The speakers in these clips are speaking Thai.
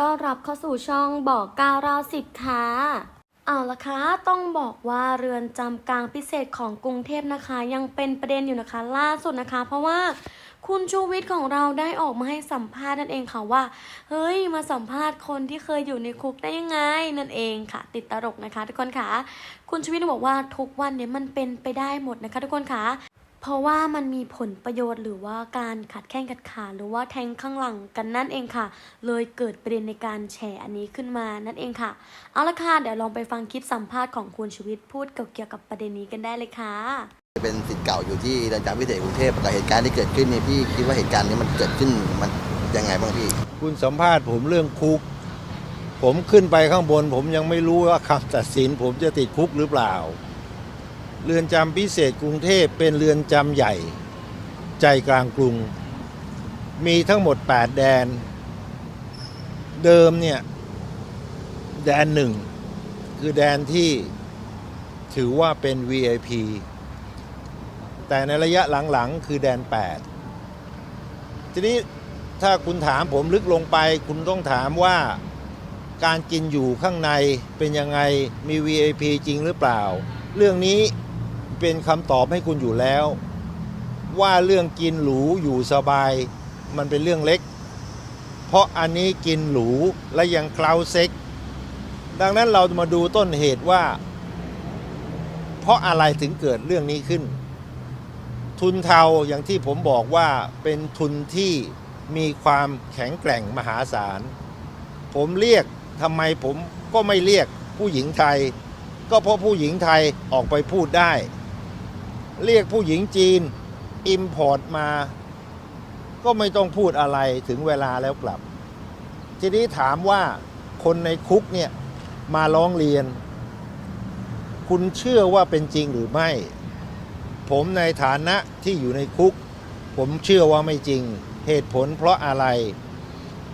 ต้อนรับเข้าสู่ช่องบอกก้าราวสิบค่ะเอาละคะต้องบอกว่าเรือนจำกลางพิเศษของกรุงเทพนะคะ ยังเป็นประเด็นอยู่นะคะ ล่าสุดนะคะ เพราะว่าคุณชูวิทย์ของเราได้ออกมาให้สัมภาษณ์นั่นเองค่ะว่า เฮ้ยมาสัมภาษณ์คนที่เคยอยู่ในคุกได้ยังไงนั่นเองค่ะ ติดตลกนะคะ ทุกคนค่ะ คุณชูวิทย์บอกว่าทุกวันเนี่ยมันเป็นไปได้หมดนะคะ ทุกคนค่ะ เพราะว่ามันมีผลประโยชน์หรือว่าการขัดแข้งขัดขา หรือว่าแทงข้างหลังกันนั่นเองค่ะ เลยเกิดประเด็นในการแฉอันนี้ขึ้นมานั่นเองค่ะ เอาละค่ะเดี๋ยวลองไปฟังคลิปสัมภาษณ์ของคุณชูวิทย์พูดเกี่ยวกับประเด็นนี้กันได้เลยค่ะ เป็นสิทธิ์เก่าอยู่ที่เรือนจำพิเศษกรุงเทพกับเหตุการณ์ที่เกิดขึ้นเนี่ยพี่คิดว่าเหตุการณ์นี้มันเกิดขึ้นมันยังไงบ้างพี่ คุณสัมภาษณ์ผมเรื่องคุก ผมขึ้นไปข้างบน ผมยังไม่รู้ว่าคำตัดสิน ผมจะติดคุกหรือเปล่า เรือนจำพิเศษกรุงเทพเป็นเรือนจำใหญ่ ใจกลางกรุง มีทั้งหมด 8 แดน เดิมเนี่ย แดนหนึ่ง คือแดนที่ถือว่าเป็น VIP แต่ในระยะหลังๆ คือแดน 8 ทีนี้ถ้าคุณถามผมลึกลงไป คุณต้องถามว่าการกินอยู่ข้างในเป็นยังไงมี VIP จริงหรือเปล่า เรื่องนี้ เป็นคำตอบให้คุณอยู่แล้ว ว่าเรื่องกินหรูอยู่สบาย มันเป็นเรื่องเล็ก เพราะอันนี้กินหรูและยังคลาวเซ็ก ดังนั้นเรามาดูต้นเหตุว่า เพราะอะไรถึงเกิดเรื่องนี้ขึ้น ทุนเทาอย่างที่ผมบอกว่าเป็นทุนที่มีความแข็งแกร่งมหาศาล ผมเรียกทำไมผมก็ไม่เรียกผู้หญิงไทย ก็เพราะผู้หญิงไทยออกไปพูดได้ เรียกผู้หญิงจีนอิมพอร์ตมา ก็ไม่ต้องพูดอะไรถึงเวลาแล้วกลับ ทีนี้ถามว่าคนในคุกเนี่ยมาร้องเรียน คุณเชื่อว่าเป็นจริงหรือไม่ ผมในฐานะที่อยู่ในคุก ผมเชื่อว่าไม่จริงเหตุผลเพราะอะไร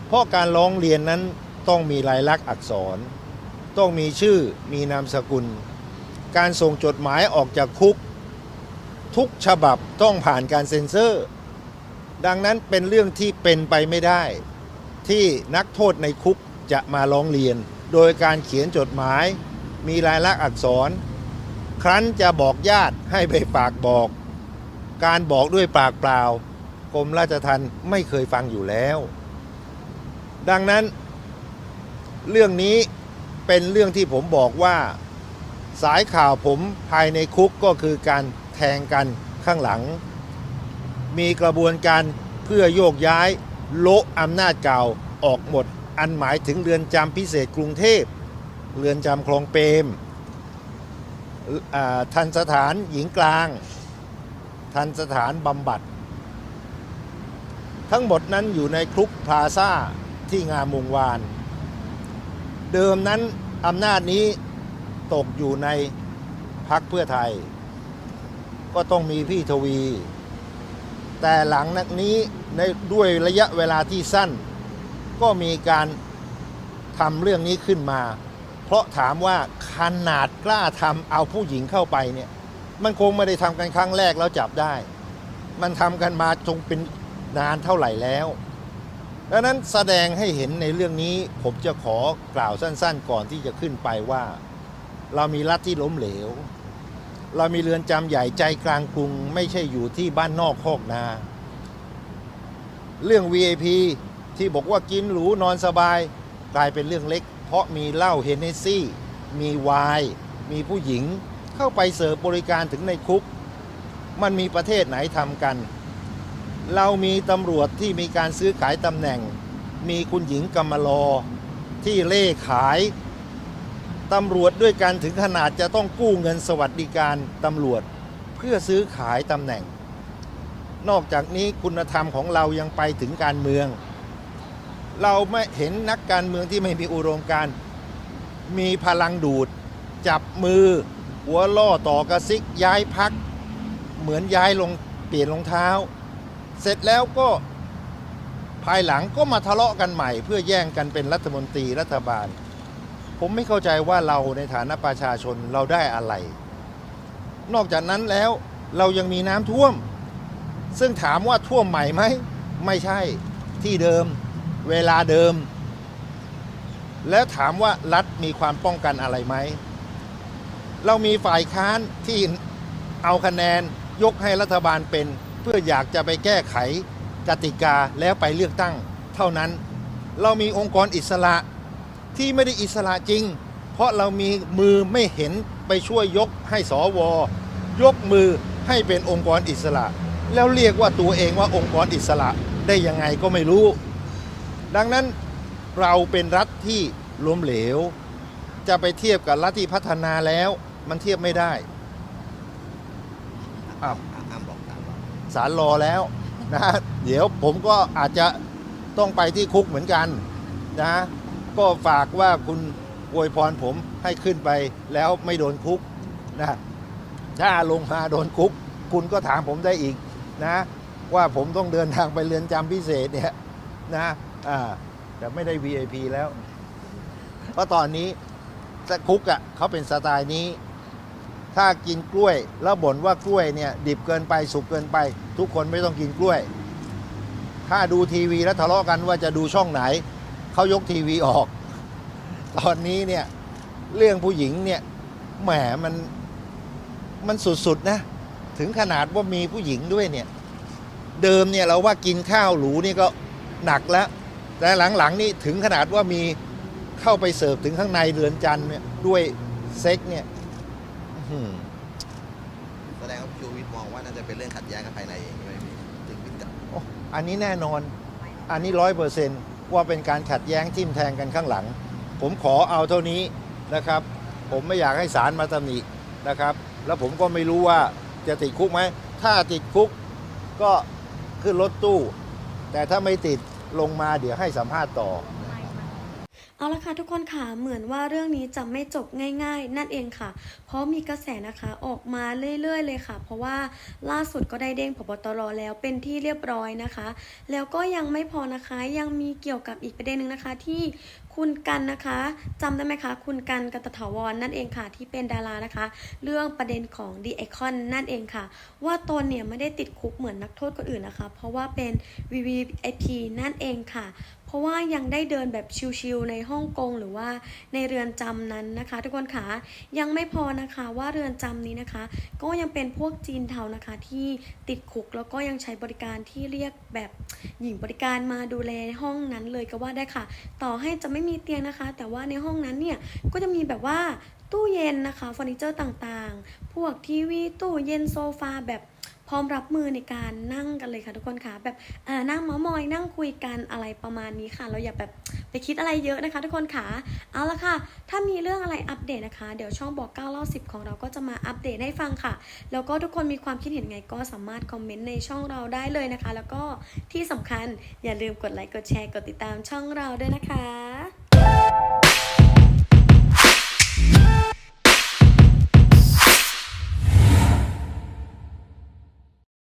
เพราะการร้องเรียนนั้นต้องมีลายลักษณ์อักษร ต้องมีชื่อมีนามสกุล การส่งจดหมายออกจากคุก ทุกฉบับต้องผ่านการเซ็นเซอร์ ดังนั้นเป็นเรื่องที่เป็นไปไม่ได้ ที่นักโทษในคุกจะมาร้องเรียน โดยการเขียนจดหมาย มีลายลักษณ์อักษร ครั้นจะบอกญาติให้ไปฝากบอก การบอกด้วยปากเปล่ากรมราชทัณฑ์ไม่เคยฟังอยู่แล้ว ดังนั้น เรื่องนี้เป็นเรื่องที่ผมบอกว่า สายข่าวผมภายในคุกก็คือการ แทงกันข้างหลัง มีกระบวนการเพื่อโยกย้ายโละอำนาจเก่าออกหมด อันหมายถึงเรือนจำพิเศษกรุงเทพ เรือนจำคลองเปรมอ่าทันสถานหญิงกลาง ทันสถานบำบัด ทั้งหมดนั้นอยู่ในคลุกพลาซ่าที่งามวงวาน เดิมนั้นอำนาจนี้ตกอยู่ในพักเพื่อไทย ก็ต้องมีพี่ทวี แต่หลังนักนี้ในด้วยระยะเวลาที่สั้น ก็มีการทำเรื่องนี้ขึ้นมา เพราะถามว่าขนาดกล้าทำเอาผู้หญิงเข้าไปเนี่ย มันคงไม่ได้ทำกันครั้งแรกแล้วจับได้ มันทำกันมาจงเป็นนานเท่าไหร่แล้วดังนั้นแสดงให้เห็นในเรื่องนี้ผมจะขอกล่าวสั้นๆ ก่อนที่จะขึ้นไปว่า เรามีรัฐที่ล้มเหลว เรามีเรือนจำใหญ่ใจกลางกรุง ไม่ใช่อยู่ที่บ้านนอกคอกนา เรื่อง VIP ที่บอกว่ากินหรูนอนสบาย กลายเป็นเรื่องเล็ก เพราะมีเหล้าเฮนเนสซี่ มีไวน์มีผู้หญิง เข้าไปเสิร์ฟบริการถึงในคุก มันมีประเทศไหนทำกัน เรามีตำรวจที่มีการซื้อขายตำแหน่ง มีคุณหญิงกำมลอที่เล่ขาย ตำรวจด้วยกันถึงขนาดจะต้องกู้เงินสวัสดิการตำรวจ เพื่อซื้อขายตำแหน่ง นอกจากนี้คุณธรรมของเรายังไปถึงการเมือง เราไม่เห็นนักการเมืองที่ไม่มีอุดมการมีพลังดูด จับมือ หัวล่อต่อกระซิกย้ายพัก เหมือนย้ายลงเปลี่ยนรองเท้า เสร็จแล้วก็ภายหลังก็มาทะเลาะกันใหม่ เพื่อแย่งกันเป็นรัฐมนตรีรัฐบาล ผมไม่เข้าใจว่าเราในฐานะประชาชนเราได้อะไร นอกจากนั้นแล้วเรายังมีน้ำท่วม ซึ่งถามว่าท่วมใหม่ไหม ไม่ใช่ที่เดิม เวลาเดิม แล้วถามว่ารัฐมีความป้องกันอะไรไหม เรามีฝ่ายค้านที่เอาคะแนนยกให้รัฐบาลเป็น เพื่ออยากจะไปแก้ไขกติกาแล้วไปเลือกตั้ง เท่านั้น เรามีองค์กรอิสระ ที่ไม่ได้อิสระจริง เพราะเรามีมือไม่เห็นไปช่วยยกให้สว ยกมือให้เป็นองค์กรอิสระ แล้วเรียกว่าตัวเองว่าองค์กรอิสระได้ยังไงก็ไม่รู้ ดังนั้นเราเป็นรัฐที่ล้มเหลว จะไปเทียบกับรัฐที่พัฒนาแล้วมันเทียบไม่ได้อ้าวอ้ามบอกตามบอกศาลรอแล้วนะเดี๋ยวผมก็อาจจะต้องไปที่คุกเหมือนกันนะ ก็ฝากว่าคุณอวยพรผมให้ขึ้นไปแล้วไม่โดนคุกนะถ้าลงมาโดนคุก คุณก็ถามผมได้อีกนะ ว่าผมต้องเดินทางไปเรือนจำพิเศษเนี่ยนะอ่าแต่ไม่ได้ VIP แล้ว เพราะตอนนี้คุกอะ่ะเขาเป็นสไตล์นี้ ถ้ากินกล้วย แล้วบ่นว่ากล้วยเนี่ย ดิบเกินไปสุกเกินไป ทุกคนไม่ต้องกินกล้วย ถ้าดูทีวีแล้วทะเลาะกันว่าจะดูช่องไหน เขายกทีวีออก ตอนนี้เนี่ย เรื่องผู้หญิงเนี่ยแหมมันมันสุดๆนะ ถึงขนาดว่ามีผู้หญิงด้วยเนี่ย เดิมเนี่ยเราว่ากินข้าวหรูนี่ก็หนักแล้ว แต่หลังๆนี่ถึงขนาดว่ามีเข้าไปเสิร์ฟถึงข้างในเรือนจันทร์เนี่ยด้วยเซ็กเนี่ยอื้อหือแสดงว่าชูวิทย์มองว่าน่าจะเป็นเรื่องขัดแย้งกันภายในเองใช่ไหมพี่ถึงปิดกับโอ้อันนี้แน่นอน อันนี้ร้อยเปอร์เซนต์ ว่าเป็นการขัดแย้งทิ่มแทงกันข้างหลัง ผมขอเอาเท่านี้นะครับ ผมไม่อยากให้ศาลมาตำหนินะครับ แล้วผมก็ไม่รู้ว่าจะติดคุกไหม ถ้าติดคุกก็ขึ้นรถตู้ แต่ถ้าไม่ติดลงมาเดี๋ยวให้สัมภาษณ์ต่อ เอาละค่ะทุกคนค่ะเหมือนว่าเรื่องนี้จะไม่จบง่าย ๆ นั่นเองค่ะ เพราะมีกระแสนะคะออกมาเรื่อยๆ เลยค่ะ เพราะว่าล่าสุดก็ได้เด้งพบตรแล้วเป็นที่เรียบร้อยนะคะ แล้วก็ยังไม่พอนะคะยังมีเกี่ยวกับอีกประเด็นหนึ่งนะคะที่คุณกันนะคะจำได้ไหมคะ คุณกันกันตถาวรนั่นเองค่ะ ที่เป็นดารานะคะ เรื่องประเด็นของดีไอคอนนั่นเองค่ะ ว่าตนเนี่ยไม่ได้ติดคุกเหมือนนักโทษคนอื่นนะคะ เพราะว่าเป็น VVIP นั่นเองค่ะ ราะว่ายังได้เดินแบบชิลๆในฮ่องกงหรือว่าในเรือนจำนั้นนะคะ ทุกคนค่ะยังไม่พอนะคะว่าเรือนจำนี้นะคะ ก็ยังเป็นพวกจีนเทานะคะที่ติดคุกแล้วก็ยังใช้บริการที่เรียกแบบหญิงบริการมาดูแลห้องนั้นเลยก็ว่าได้ค่ะ ต่อให้จะไม่มีเตียงนะคะ แต่ว่าในห้องนั้นเนี่ยก็จะมีแบบว่าตู้เย็นนะคะเฟอร์นิเจอร์ต่างๆ พวกทีวีตู้เย็นโซฟาแบบ พร้อมรับมือในการนั่งกันเลยค่ะทุกคนค่ะ แบบนั่งเมาส์มอยนั่งคุยกันอะไรประมาณนี้ค่ะ เราอย่าแบบไปคิดอะไรเยอะนะคะ ทุกคนค่ะเอาละค่ะ ถ้ามีเรื่องอะไรอัปเดตนะคะ เดี๋ยวช่องบอก9เล่า10ของเราก็จะมาอัปเดตให้ฟังค่ะ แล้วก็ทุกคนมีความคิดเห็นไงก็สามารถคอมเมนต์ในช่องเราได้เลยนะคะ แล้วก็ที่สำคัญอย่าลืมกดไลค์กดแชร์กดติดตามช่องเราด้วยนะคะ